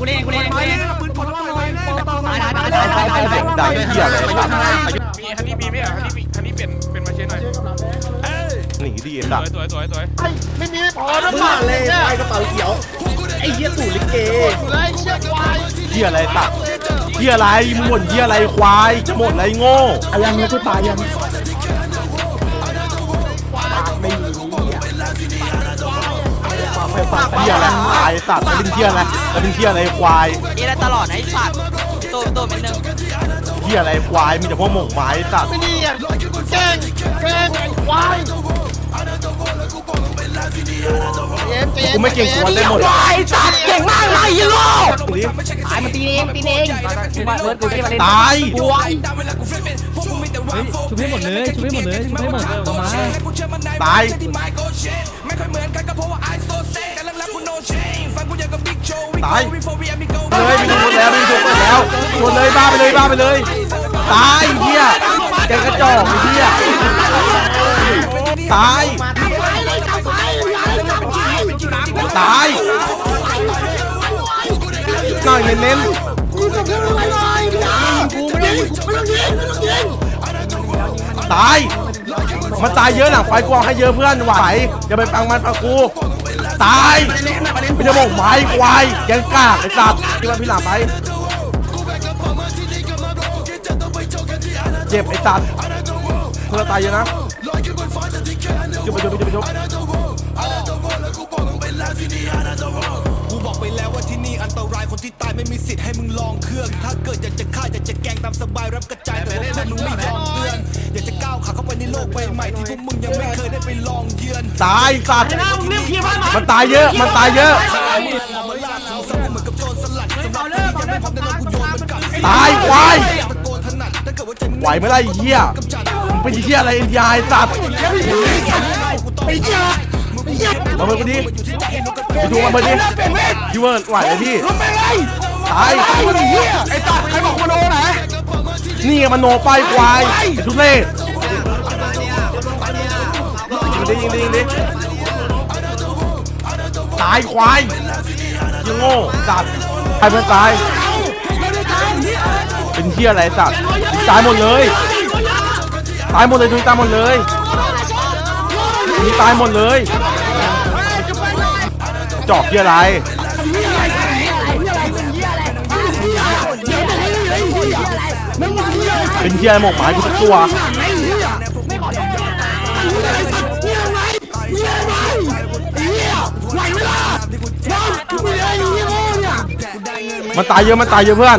กูเล่นกูเล่นกูเล่นปืนกดระเบิดไว้แน่ตายตายตายตายตายด่าเหี้ยอะไรสัตว์มีคันนี้มีไหมอะคันนี้มีคันนี้เปลี่ยนเป็นมาเชนหน่อยหนีดีสสัตวยว์สวยสวยสวยมึงมาเลยไอ้กระเป๋าเขียวไอ้เหี้ยตู่ลิเกเหี้ยอะไรสัตว์เหี้ยอะไรมึงบ่นเหี้ยอะไรควายจะหมดอะไรโง่อายังไม่ตายยัง สัตว์เหี้ยอะไรควายสัตว์แล้วเป็นเหี้ยอะไรแล้วเป็นเหี้ยอะไรควายนี่ได้ตลอดนะไอ้สัตว์ตัวตัวเป็นหนึ่งเหี้ยอะไรควายมีแต่พวกหมกไม้สัตว์นี่ดีอะแกงแกงควายกูไม่เก่งกวนได้หมดไอ้สัตว์เก่งมากเลยยี่โร่ตายมาตีเองตีเองมาเบิร์ดกูที่มาเล่นตายกวยชุบให้หมดเลยชุบให้หมดเลยชุบให้หมดเลยออกมาตาย ตายเลยมีทุกคนแล้วมีทุกคนแล้วชวนเลยบ้าไปเลยบ้าไปเลยตายเหี้ยแกกระจอกไอ้เหี้ยตายตายหน่อยเน้นๆตาย มันตายเยอะหลังไฟกวางให้เยอะเพื่อนไหวอย่าไปฟังมันฟังกูตายไม่จะบอกไม้ควายแกงกากไอ้สัตว์ที่มันพี่หลามไปเจ็บไอ้สัตว์เพื่อนตายเยอะนะจุบไปจุบไปจุบไปจุบกูบอกไปแล้วว่าที่นี่อันตรายคนที่ตายไม่มีสิทธิ์ให้มึงลองเครื่อง ถ้าเกิดอยากจะฆ่าอยากจะแกงตามสบายรับกระจายแต่ว่าพวกมึงไม่ยอมเตือน ในโลกใบใหม่ที่พวกมึงยังไม่เคยได้ไปลองเยือนตายสัตว์มันตายเยอะ มันตายเยอะเหมือนกับโจรสลัดสำหรับคนที่ยังไม่พร้อมจะโดนกูโยนมันกัดตายควายตะโกนถนัดถ้าเกิดว่าใจมึงไหวไม่ได้ไอ้เหี้ยมึงเป็นเหี้ยอะไรเอ็นยายสัตว์ไอ้เหี้ยมาเบิร์ดกูดิไปดูมาเบิร์ดดิยูเวิร์ดไหวเลยพี่ตายไอ้ตัดใครบอกมาโดนไหนนี่ไงมันโนป้ายควายไอ้ทุเล่ยิง ดิยิงดิยิงดิตายควายยิงโง่สัตว์ตายเพื่อนตาย เป็นเที่ยอะไรสัตว์ตายหมดเลย ตายหมดเลยดูตายหมดเลยนี่ตายหมดเลย จอกเที่ยอะไรเป็นเที่ยหมกหมายกูสักตัว มันตายเยอะมันตายเยอะเพื่อน